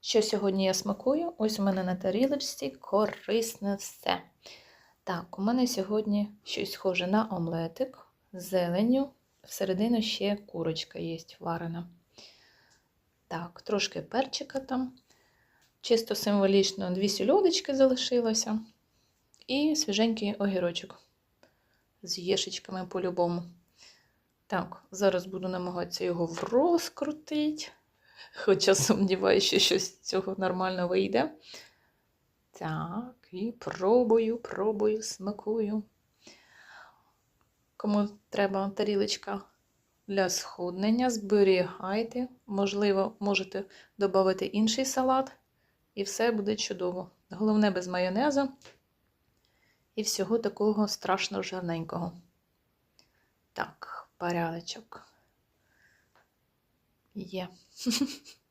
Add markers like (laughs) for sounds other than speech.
Що сьогодні я смакую? Ось у мене на тарілочці корисне все. Так, у мене сьогодні щось схоже на омлетик з зеленню. Всередину ще курочка є варена. Так, трошки перчика там. Чисто символічно дві сільодочки залишилося. І свіженький огірочок з єшечками по-любому. Так, зараз буду намагатися його розкрутити. Хоча сумніваюся, що щось з цього нормально вийде. Так, і пробую, пробую, смакую. Кому треба тарілочка для схуднення, зберігайте. Можливо, можете додати інший салат, і все буде чудово. Головне без майонезу і всього такого страшно жирненького. Так, порядочок. Є. (laughs)